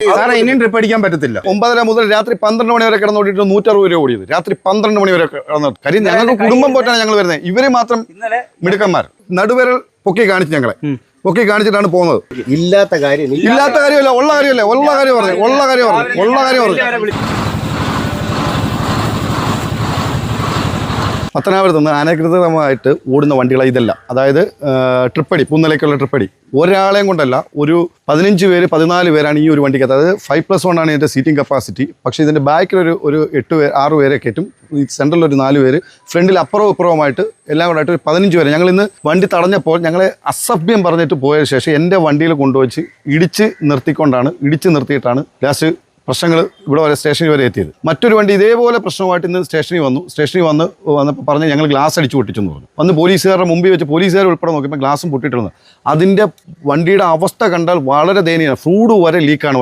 സാറേ ഇനിയും ട്രിപ്പ് അടിക്കാൻ പറ്റത്തില്ല. ഒമ്പതര മുതൽ രാത്രി പന്ത്രണ്ട് മണി വരെ കിടന്നോട്ടിട്ട് നൂറ്ററുപത് രൂപ ഓടിയത് രാത്രി പന്ത്രണ്ട് മണി വരെ കിടന്നു കാര്യം ഞങ്ങൾക്ക് കുടുംബം പോയിട്ടാണ് ഞങ്ങൾ വരുന്നത്. ഇവർ മാത്രം ഇന്നലെ മിടുക്കന്മാർ. നടുവരൽ പൊക്കി കാണിച്ചു ഞങ്ങളെ. പൊക്കി കാണിച്ചിട്ടാണ് പോകുന്നത്. ഇല്ലാത്ത കാര്യം ഇല്ലാത്ത കാര്യമല്ല ഉള്ള കാര്യമല്ലേ? ഉള്ള കാര്യം പറഞ്ഞു ഉള്ള കാര്യം പറഞ്ഞു ഉള്ള കാര്യം പറഞ്ഞു. പത്തനാപുരത്ത് നിന്ന് അനധികൃതമായിട്ട് ഓടുന്ന വണ്ടികൾ ഇതല്ല. അതായത് ട്രിപ്പടി പൂന്നലേക്കുള്ള ട്രിപ്പടി. ഒരാളെയും കൊണ്ടല്ല ഒരു പതിനഞ്ച് പേര് പതിനാല് പേരാണ് ഈ ഒരു വണ്ടിക്ക് അതായത് ഫൈവ് പ്ലസ് വൺ ആണ് ഇതിന്റെ സീറ്റിംഗ് കപ്പാസിറ്റി പക്ഷേ ഇതിന്റെ ബാക്കിലൊരു ഒരു ഒരു എട്ട് പേര് ആറ് പേരെ കയറ്റും ഈ സെൻട്രലിൽ ഒരു നാല് പേര് ഫ്രണ്ടിൽ അപ്പുറവും ഇപ്പുറവുമായിട്ട് എല്ലാം കൂടെ ആയിട്ട് ഒരു പതിനഞ്ച് പേര്. ഞങ്ങൾ ഇന്ന് വണ്ടി തടഞ്ഞപ്പോൾ ഞങ്ങളെ അസഭ്യം പറഞ്ഞിട്ട് പോയ ശേഷം എന്റെ വണ്ടിയിൽ കൊണ്ടുവച്ച് ഇടിച്ച് നിർത്തിക്കൊണ്ടാണ് ഇടിച്ച് നിർത്തിയിട്ടാണ് ലാസ്റ്റ് പ്രശ്നങ്ങൾ ഇവിടെ വരെ സ്റ്റേഷനിൽ വരെ എത്തിയത്. മറ്റൊരു വണ്ടി ഇതേപോലെ പ്രശ്നമായിട്ട് ഇന്ന് സ്റ്റേഷനിൽ വന്നു. സ്റ്റേഷനിൽ വന്ന് വന്നപ്പോൾ പറഞ്ഞ് ഞങ്ങൾ ഗ്ലാസ് അടിച്ചു പൊട്ടിച്ചു എന്ന് പറഞ്ഞു. വന്ന് പോലീസുകാരുടെ മുമ്പിൽ വെച്ച് പോലീസുകാർ ഉൾപ്പെടെ നോക്കിയപ്പോൾ ഗ്ലാസും പൊട്ടിയിട്ടുണ്ട്. അതിന്റെ വണ്ടിയുടെ അവസ്ഥ കണ്ടാൽ വളരെ ദയനീയമാണ്. ഫ്രൂഡ് വരെ ലീക്കാണ്